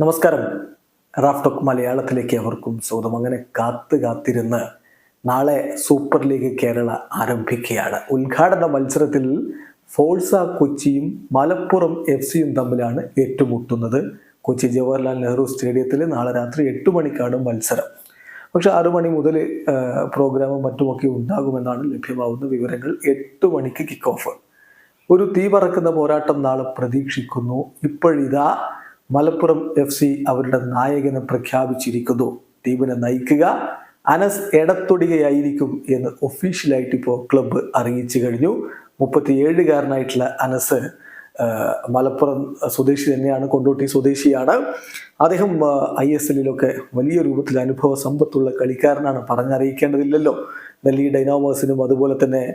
നമസ്കാരം. റാഫ്ടോക്ക് മലയാളത്തിലേക്ക് അവർക്കും സ്വാഗതം. അങ്ങനെ കാത്ത് കാത്തിരുന്ന് നാളെ സൂപ്പർ ലീഗ് കേരള ആരംഭിക്കുകയാണ്. ഉദ്ഘാടന മത്സരത്തിൽ ഫോൾസ കൊച്ചിയും മലപ്പുറം എഫ് സിയും തമ്മിലാണ് ഏറ്റുമുട്ടുന്നത്. കൊച്ചി ജവഹർലാൽ നെഹ്റു സ്റ്റേഡിയത്തിൽ നാളെ രാത്രി എട്ട് മണിക്കാണ് മത്സരം. പക്ഷെ ആറു മണി മുതൽ പ്രോഗ്രാമും മറ്റുമൊക്കെ ഉണ്ടാകുമെന്നാണ് ലഭ്യമാവുന്ന വിവരങ്ങൾ. എട്ട് മണിക്ക് കിക്ക് ഓഫ് ഒരു തീ പറക്കുന്ന പോരാട്ടം നാളെ പ്രതീക്ഷിക്കുന്നു. ഇപ്പോഴിതാ മലപ്പുറം എഫ് സി അവരുടെ നായകനെ പ്രഖ്യാപിച്ചിരിക്കുന്നു. ടീമിനെ നയിക്കുക. അനസ് എടത്തൊടികയായിരിക്കും എന്ന് ഒഫീഷ്യലായിട്ട് ഇപ്പോൾ ക്ലബ്ബ് അറിയിച്ചു കഴിഞ്ഞു. മുപ്പത്തിയേഴുകാരനായിട്ടുള്ള അനസ് മലപ്പുറം സ്വദേശി തന്നെയാണ് കൊണ്ടോട്ടി സ്വദേശിയാണ്. അദ്ദേഹം ഐ എസ് എല്ലിലൊക്കെ വലിയ രൂപത്തിൽ അനുഭവ സമ്പത്തുള്ള കളിക്കാരനാണ്. പറഞ്ഞറിയിക്കേണ്ടതില്ലല്ലോ. ഡൽഹി ഡൈനാമോസിനും അതുപോലെ തന്നെ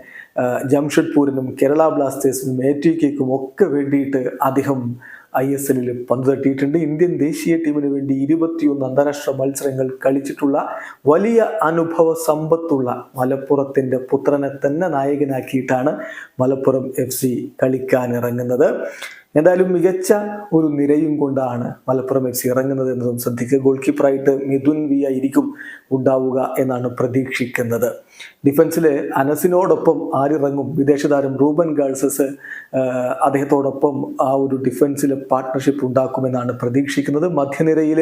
ജംഷഡ്പൂരിനും കേരള ബ്ലാസ്റ്റേഴ്സിനും എ ടി കെക്കും ഒക്കെ വേണ്ടിയിട്ട് അദ്ദേഹം ഐ എസ് എല്ലിൽ പന്ത് തട്ടിയിട്ടുണ്ട് ഇന്ത്യൻ ദേശീയ ടീമിന് വേണ്ടി ഇരുപത്തിയൊന്ന് അന്താരാഷ്ട്ര മത്സരങ്ങൾ കളിച്ചിട്ടുള്ള വലിയ അനുഭവ സമ്പത്തുള്ള മലപ്പുറത്തിന്റെ പുത്രനെ തന്നെ നായകനാക്കിയിട്ടാണ് മലപ്പുറം എഫ് സി കളിക്കാൻ ഇറങ്ങുന്നത് എന്തായാലും മികച്ച ഒരു നിരയും കൊണ്ടാണ് മലപ്പുറം എഫ് സി ഇറങ്ങുന്നത് എന്നതും ശ്രദ്ധിക്കുക. ഗോൾ കീപ്പറായിട്ട് മിഥുൻ വി ആയിരിക്കും ഉണ്ടാവുക എന്നാണ് പ്രതീക്ഷിക്കുന്നത്. ഡിഫൻസിൽ അനസിനോടൊപ്പം ആരിറങ്ങും? വിദേശ താരം റൂബൻ ഗാൾസസ് അദ്ദേഹത്തോടൊപ്പം ആ ഒരു ഡിഫൻസിൽ പാർട്ട്ണർഷിപ്പ് ഉണ്ടാക്കുമെന്നാണ് പ്രതീക്ഷിക്കുന്നത്. മധ്യനിരയിൽ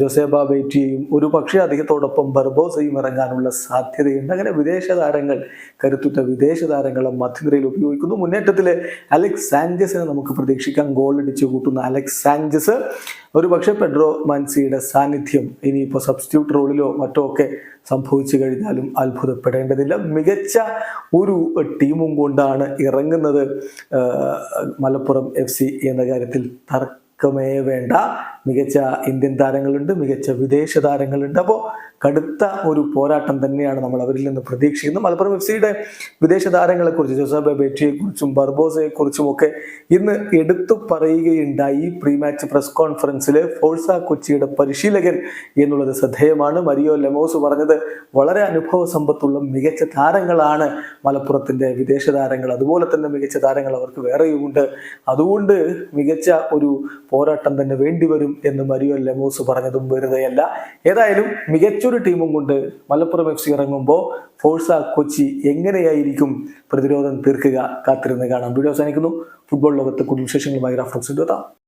ജോസേബ ബേറ്റിയെയും ഒരു പക്ഷേ അദ്ദേഹത്തോടൊപ്പം ബർബോസയും ഇറങ്ങാനുള്ള സാധ്യതയുണ്ട്. അങ്ങനെ വിദേശ താരങ്ങൾ കരുത്തുറ്റ വിദേശ താരങ്ങളെ മധ്യനിരയിൽ ഉപയോഗിക്കുന്നു. മുന്നേറ്റത്തിൽ അലക്സ് സാഞ്ചസിനെ നമുക്ക് പ്രതീക്ഷിക്കാം. ഗോൾ അടിച്ച് കൂട്ടുന്ന അലക്സ് സാഞ്ചസ്. ഒരു പക്ഷേ പെഡ്രോ മാൻസിയുടെ സാന്നിധ്യം ഇനിയിപ്പോൾ സബ്സ്റ്റിറ്റ്യൂട്ട് റോളിലോ മറ്റോ ഒക്കെ സംഭവിച്ചു കഴിഞ്ഞാലും അത്ഭുതപ്പെടേണ്ടതില്ല. മികച്ച ഒരു ടീമും കൊണ്ടാണ് ഇറങ്ങുന്നത് മലപ്പുറം എഫ് സി എന്ന കാര്യത്തിൽ തർക്കമേ വേണ്ട. മികച്ച ഇന്ത്യൻ താരങ്ങളുണ്ട് മികച്ച വിദേശ താരങ്ങളുണ്ട്. അപ്പോൾ കടുത്ത ഒരു പോരാട്ടം തന്നെയാണ് നമ്മൾ അവരിൽ നിന്ന് പ്രതീക്ഷിക്കുന്നത്. മലപ്പുറം എഫ് സിയുടെ വിദേശ താരങ്ങളെക്കുറിച്ച് ജോസഫ് ബേറ്റിയെക്കുറിച്ചും ബർബോസയെക്കുറിച്ചും ഒക്കെ ഇന്ന് എടുത്തു പറയുകയുണ്ടായി. പ്രീ മാച്ച് പ്രസ് കോൺഫറൻസിൽ ഫോഴ്സ കൊച്ചിയുടെ പരിശീലകൻ എന്നുള്ളത് ശ്രദ്ധേയമാണ്. മരിയോ ലെമോസ് പറഞ്ഞത് വളരെ അനുഭവ സമ്പത്തുള്ള മികച്ച താരങ്ങളാണ് മലപ്പുറത്തിന്റെ വിദേശ താരങ്ങൾ. അതുപോലെ തന്നെ മികച്ച താരങ്ങൾ അവർക്ക് വേറെയുമുണ്ട്. അതുകൊണ്ട് മികച്ച ഒരു പോരാട്ടം തന്നെ വേണ്ടിവരും എന്ന് മരിയോ ലെമോസ് പറഞ്ഞതും വെറുതെയല്ല. ഏതായാലും മികച്ചൊരു ടീമും കൊണ്ട് മലപ്പുറം എഫ് സി ഇറങ്ങുമ്പോൾ ഫോഴ്സ കൊച്ചി എങ്ങനെയായിരിക്കും പ്രതിരോധം തീർക്കുക കാത്തിരുന്ന് കാണാം. വീഡിയോ അവസാനിക്കുന്നു. ഫുട്ബോൾ ലോകത്ത് കൂടുതൽ വിശേഷങ്ങളുമായി റാഫ്റ്റോക്സ് എത്താം